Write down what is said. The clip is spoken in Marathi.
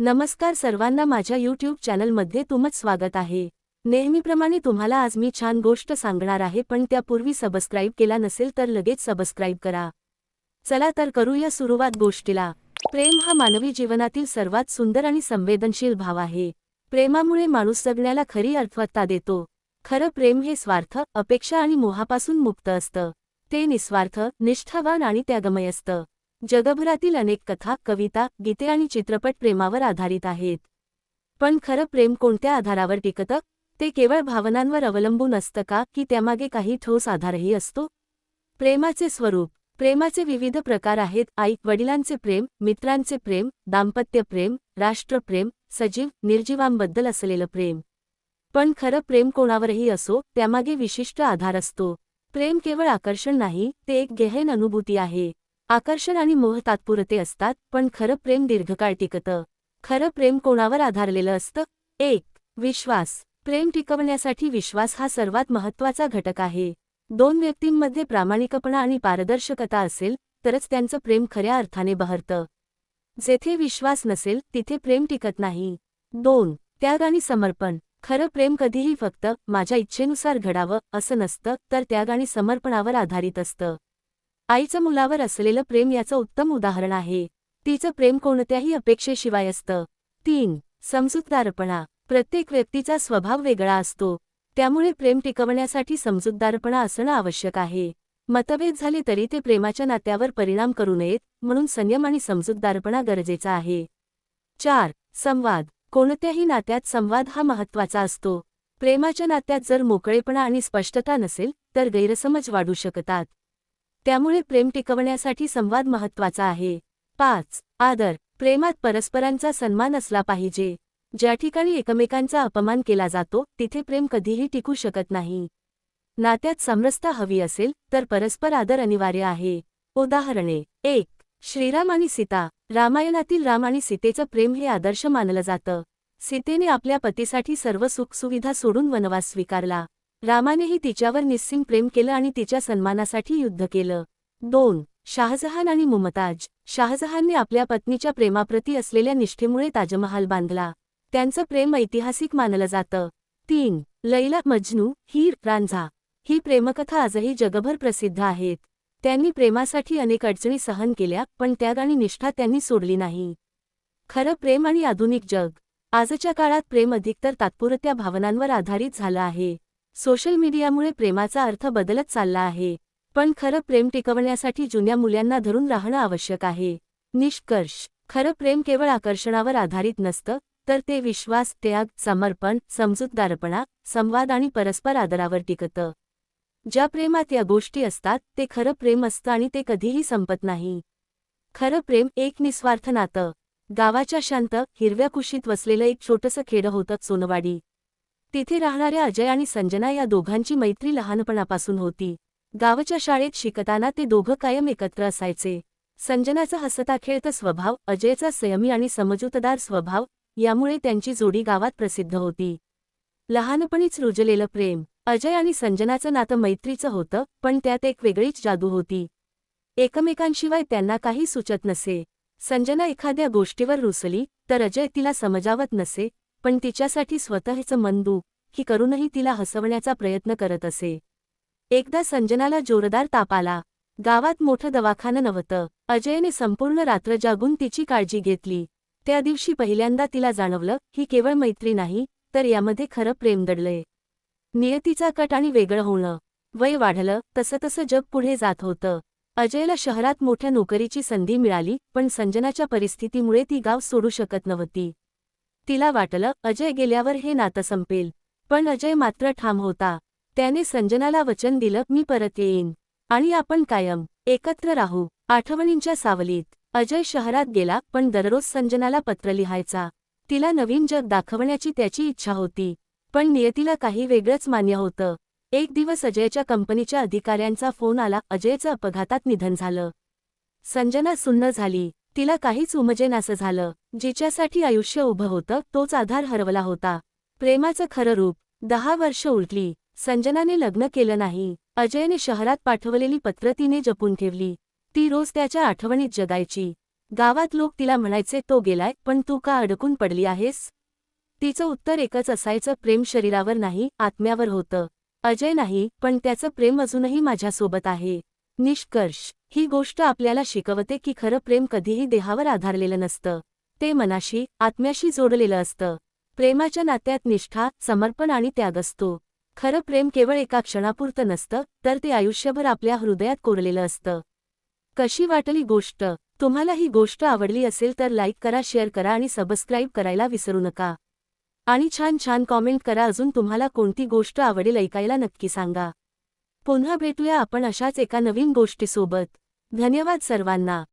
नमस्कार सर्वांना माझ्या यूट्यूब चॅनलमध्ये तुमच स्वागत आहे. नेहमीप्रमाणे तुम्हाला आज मी छान गोष्ट सांगणार आहे पण त्यापूर्वी सबस्क्राईब केला नसेल तर लगेच सबस्क्राईब करा. चला तर करूया सुरुवात गोष्टीला. प्रेम हा मानवी जीवनातील सर्वात सुंदर आणि संवेदनशील भाव आहे. प्रेमामुळे माणूस जगण्याला खरी अर्थवत्ता देतो. खरं प्रेम हे स्वार्थ अपेक्षा आणि मोहापासून मुक्त असतं. ते निस्वार्थ निष्ठावान आणि त्यागमय असतं. जगभरातील अनेक कथा कविता गीते आणि चित्रपट प्रेमावर आधारित आहेत. पण खरं प्रेम कोणत्या आधारावर टिकतं? ते केवळ भावनांवर अवलंबून असतं का? की त्यामागे काही ठोस आधारही असतो? प्रेमाचे स्वरूप प्रेमाचे विविध प्रकार आहेत. आई वडिलांचे प्रेम मित्रांचे प्रेम दाम्पत्य प्रेम राष्ट्रप्रेम सजीव निर्जीवांबद्दल असलेलं प्रेम. पण खरं प्रेम कोणावरही असो त्यामागे विशिष्ट आधार असतो. प्रेम केवळ आकर्षण नाही ते एक गहन अनुभूती आहे. आकर्षण आणि मोह तात्पुरते असतात पण खरं प्रेम दीर्घकाळ टिकतं. खरं प्रेम कोणावर आधारलेलं असतं? एक विश्वास. प्रेम टिकवण्यासाठी विश्वास हा सर्वात महत्त्वाचा घटक आहे. दोन व्यक्तींमध्ये प्रामाणिकपणा आणि पारदर्शकता असेल तरच त्यांचं प्रेम खऱ्या अर्थाने बहरतं. जेथे विश्वास नसेल तिथे प्रेम टिकत नाही. दोन त्याग आणि समर्पण. खरं प्रेम कधीही फक्त माझ्या इच्छेनुसार घडावं असं नसतं तर त्याग आणि समर्पणावर आधारित असतं. आईचं मुलावर असलेलं प्रेम याचं उत्तम उदाहरण आहे. तिचं प्रेम कोणत्याही अपेक्षेशिवाय असतं. तीन समजूतदारपणा. प्रत्येक व्यक्तीचा स्वभाव वेगळा असतो. त्यामुळे प्रेम टिकवण्यासाठी समजूतदारपणा असणं आवश्यक आहे. मतभेद झाले तरी ते प्रेमाच्या नात्यावर परिणाम करू नयेत म्हणून संयम आणि समजूतदारपणा गरजेचा आहे. चार संवाद. कोणत्याही नात्यात संवाद हा महत्त्वाचा असतो. प्रेमाच्या नात्यात जर मोकळेपणा आणि स्पष्टता नसेल तर गैरसमज वाढू शकतात. त्यामुळे प्रेम टिकवण्यासाठी संवाद महत्त्वाचा आहे. पाच आदर. प्रेमात परस्परांचा सन्मान असला पाहिजे. ज्या ठिकाणी एकमेकांचा अपमान केला जातो तिथे प्रेम कधीही टिकू शकत नाही. नात्यात समरसता हवी असेल तर परस्पर आदर अनिवार्य आहे. उदाहरणे एक श्रीराम आणि सीता. रामायणातील राम आणि सीतेचं प्रेम हे आदर्श मानलं जातं. सीतेने आपल्या पतीसाठी सर्व सुखसुविधा सोडून वनवास स्वीकारला. रामानेही तिच्यावर निस्सिम प्रेम केलं आणि तिच्या सन्मानासाठी युद्ध केलं. दोन शाहजहान आणि मुमताज. शाहजहानने आपल्या पत्नीच्या प्रेमाप्रती असलेल्या निष्ठेमुळे ताजमहाल बांधला. त्यांचं प्रेम ऐतिहासिक मानलं जातं. तीन लैला मजनू हीर रांझा. ही प्रेमकथा आजही जगभर प्रसिद्ध आहेत. त्यांनी प्रेमासाठी अनेक अडचणी सहन केल्या पण त्याग आणि निष्ठा त्यांनी सोडली नाही. खरं प्रेम आणि आधुनिक जग. आजच्या काळात प्रेम अधिकतर तात्पुरत्या भावनांवर आधारित झालं आहे. सोशल मीडियामुळे प्रेमाचा अर्थ बदलत चालला आहे. पण खरं प्रेम टिकवण्यासाठी जुन्या मुलांना धरून राहणं आवश्यक आहे. निष्कर्ष. खरं प्रेम केवळ आकर्षणावर आधारित नसतं तर ते विश्वास त्याग समर्पण समजूतदारपणा संवाद आणि परस्पर आदरावर टिकतं. ज्या प्रेमात या गोष्टी असतात ते खरं प्रेम असतं आणि ते कधीही संपत नाही. खरं प्रेम एक निस्वार्थ नातं. गावाच्या शांत हिरव्या कुशीत वसलेलं एक छोटंसं खेडं होतं सोनवाडी. तिथे राहणाऱ्या अजय आणि संजना या दोघांची मैत्री लहानपणापासून होती. गावच्या शाळेत शिकताना ते दोघं कायम एकत्र असायचे. संजनाचा हसता खेळता स्वभाव अजयचा संयमी आणि समजूतदार स्वभाव यामुळे त्यांची जोडी गावात प्रसिद्ध होती. लहानपणीच रुजलेलं प्रेम अजय आणि संजनाचं नातं मैत्रीचं होतं पण त्यात एक वेगळीच जादू होती. एकमेकांशिवाय त्यांना काही सुचत नसे. संजना एखाद्या गोष्टीवर रुसली तर अजय तिला समजावत नसे पण तिच्यासाठी स्वतःचं मन ही करूनही तिला हसवण्याचा प्रयत्न करत असे. एकदा संजनाला जोरदार ताप आला. गावात मोठं दवाखानं नव्हतं. अजयने संपूर्ण रात्र जागून तिची काळजी घेतली. त्या दिवशी पहिल्यांदा तिला जाणवलं ही केवळ मैत्री नाही तर यामध्ये खरं प्रेम दडलंय. नियतीचा कट आणि वेगळं होणं. वय वाढलं तसं तसं जग पुढे जात होतं. अजयला शहरात मोठ्या नोकरीची संधी मिळाली पण संजनाच्या परिस्थितीमुळे ती गाव सोडू शकत नव्हती. तिला वाटलं अजय गेल्यावर हे नातं संपेल. पण अजय मात्र ठाम होता. त्याने संजनाला वचन दिलं मी परत येईन. आणि आपण कायम. एकत्र राहू. आठवणींच्या सावलीत. अजय शहरात गेला पण दररोज संजनाला पत्र लिहायचा. तिला नवीन जग दाखवण्याची त्याची इच्छा होती. पण नियतीला काही वेगळंच मान्य होतं. एक दिवस अजयच्या कंपनीच्या अधिकाऱ्यांचा फोन आला अजयचं अपघातात निधन झालं. संजना सुन्न झाली. तिला काहीच उमजेनासं झालं. जिच्यासाठी आयुष्य उभं होतं तोच आधार हरवला होता. प्रेमाचं खरं रूप. दहा वर्ष उलटली. संजनाने लग्न केलं नाही. अजयने शहरात पाठवलेली पत्र तिने जपून ठेवली. ती रोज त्याच्या आठवणीत जगायची. गावात लोक तिला म्हणायचे तो गेलाय पण तू का अडकून पडली आहेस? तिचं उत्तर एकच असायचं प्रेम शरीरावर नाही आत्म्यावर होतं. अजय नाही पण त्याचं प्रेम अजूनही माझ्यासोबत आहे. निष्कर्ष. ही गोष्ट आपल्याला शिकवते की खरं प्रेम कधीही देहावर आधारलेलं नसतं. ते मनाशी आत्म्याशी जोडलेलं असतं. प्रेमाच्या नात्यात निष्ठा समर्पण आणि त्याग असतो. खरं प्रेम केवळ एका क्षणापुरतं नसतं तर ते आयुष्यभर आपल्या हृदयात कोरलेलं असतं. कशी वाटली गोष्ट? तुम्हाला ही गोष्ट आवडली असेल तर लाईक करा शेअर करा आणि सबस्क्राईब करायला विसरू नका. आणि छान छान कॉमेंट करा. अजून तुम्हाला कोणती गोष्ट आवडेल ऐकायला नक्की सांगा. पुन्हा भेटूया आपण अशाच एका नवीन गोष्टीसोबत. धन्यवाद सर्वांना.